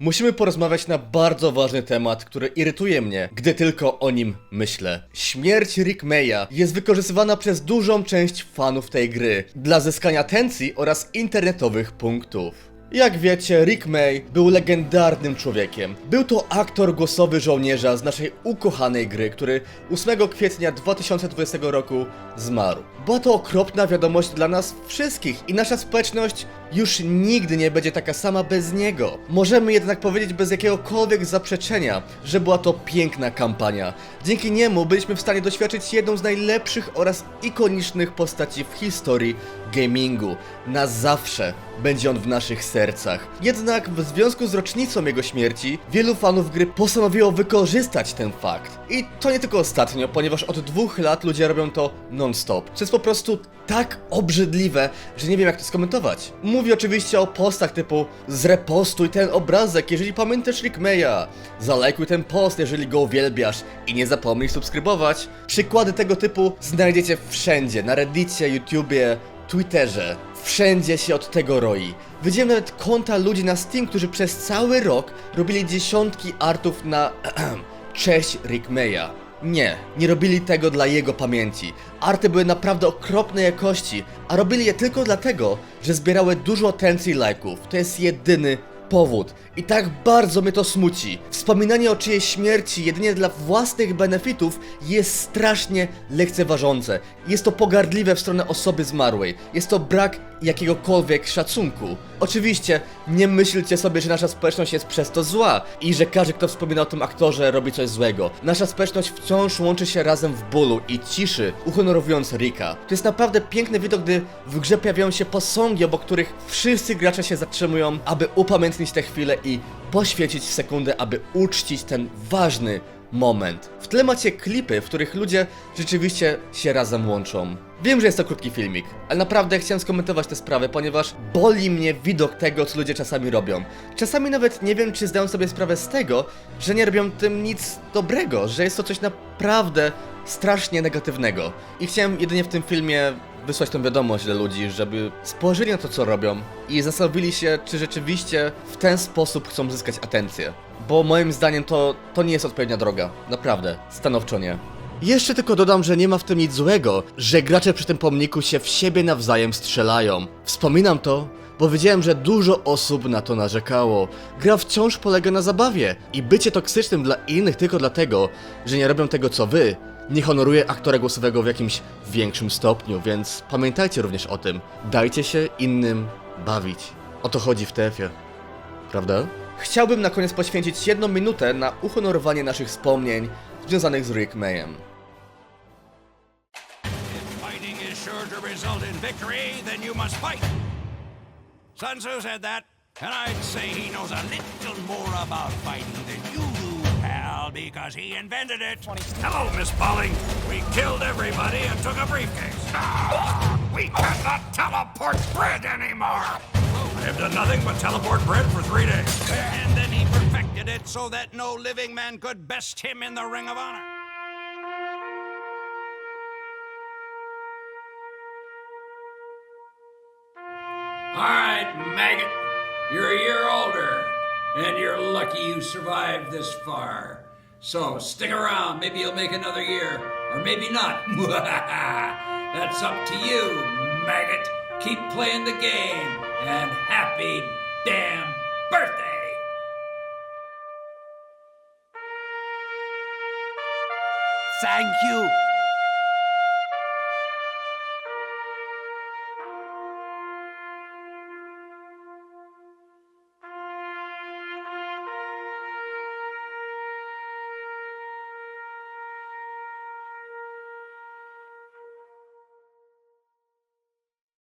Musimy porozmawiać na bardzo ważny temat, który irytuje mnie, gdy tylko o nim myślę. Śmierć Rick Maya jest wykorzystywana przez dużą część fanów tej gry dla zyskania atencji oraz internetowych punktów. Jak wiecie, Rick May był legendarnym człowiekiem. Był to aktor głosowy żołnierza z naszej ukochanej gry, który 8 kwietnia 2020 roku zmarł. Była to okropna wiadomość dla nas wszystkich i nasza społeczność już nigdy nie będzie taka sama bez niego. Możemy jednak powiedzieć bez jakiegokolwiek zaprzeczenia, że była to piękna kampania. Dzięki niemu byliśmy w stanie doświadczyć jedną z najlepszych oraz ikonicznych postaci w historii gamingu. Na zawsze będzie on w naszych sercach. Jednak w związku z rocznicą jego śmierci, wielu fanów gry postanowiło wykorzystać ten fakt. I to nie tylko ostatnio, ponieważ od dwóch lat ludzie robią to non-stop. Co jest po prostu tak obrzydliwe, że nie wiem jak to skomentować. Mówię oczywiście o postach typu zrepostuj ten obrazek, jeżeli pamiętasz Rick Maya, zalajkuj ten post, jeżeli go uwielbiasz i nie zapomnij subskrybować. Przykłady tego typu znajdziecie wszędzie, na reddicie, YouTubie, Twitterze. Wszędzie się od tego roi. Widziałem nawet konta ludzi na Steam, którzy przez cały rok robili dziesiątki artów na cześć Rick Maya. Nie, nie robili tego dla jego pamięci. Arty były naprawdę okropnej jakości, a robili je tylko dlatego, że zbierały dużo atencji i lajków. To jest jedyny powód. I tak bardzo mnie to smuci. Wspominanie o czyjejś śmierci jedynie dla własnych benefitów jest strasznie lekceważące. Jest to pogardliwe w stronę osoby zmarłej. Jest to brak jakiegokolwiek szacunku. Oczywiście, nie myślcie sobie, że nasza społeczność jest przez to zła i że każdy, kto wspomina o tym aktorze, robi coś złego. Nasza społeczność wciąż łączy się razem w bólu i ciszy, uhonorowując Rika. To jest naprawdę piękny widok, gdy w grze pojawiają się posągi, obok których wszyscy gracze się zatrzymują, aby upamiętnić tę chwilę i poświęcić sekundę, aby uczcić ten ważny moment. W tle macie klipy, w których ludzie rzeczywiście się razem łączą. Wiem, że jest to krótki filmik, ale naprawdę chciałem skomentować tę sprawę, ponieważ boli mnie widok tego, co ludzie czasami robią. Czasami nawet nie wiem, czy zdają sobie sprawę z tego, że nie robią tym nic dobrego, że jest to coś naprawdę strasznie negatywnego. I chciałem jedynie w tym filmie wysłać tą wiadomość dla ludzi, żeby spojrzeli na to, co robią i zastanowili się, czy rzeczywiście w ten sposób chcą zyskać atencję. Bo moim zdaniem to, to nie jest odpowiednia droga. Naprawdę. Stanowczo nie. Jeszcze tylko dodam, że nie ma w tym nic złego, że gracze przy tym pomniku się w siebie nawzajem strzelają. Wspominam to, bo wiedziałem, że dużo osób na to narzekało. Gra wciąż polega na zabawie i bycie toksycznym dla innych tylko dlatego, że nie robią tego co wy, nie honoruje aktora głosowego w jakimś większym stopniu, więc pamiętajcie również o tym. Dajcie się innym bawić. O to chodzi w TF-ie. Prawda? Chciałbym na koniec poświęcić jedną minutę na uhonorowanie naszych wspomnień związanych z Rick Mayem. Sun Tzu said that, and I'd say he knows a little more about fighting because he invented it. Hello, Miss Polly. We killed everybody and took a briefcase. Ah, we cannot teleport bread anymore. I have done nothing but teleport bread for three days. And then he perfected it so that no living man could best him in the Ring of Honor. All right, maggot. You're a year older, and you're lucky you survived this far. So stick around. Maybe you'll make another year, or maybe not. That's up to you, maggot. Keep playing the game, and happy damn birthday! Thank you.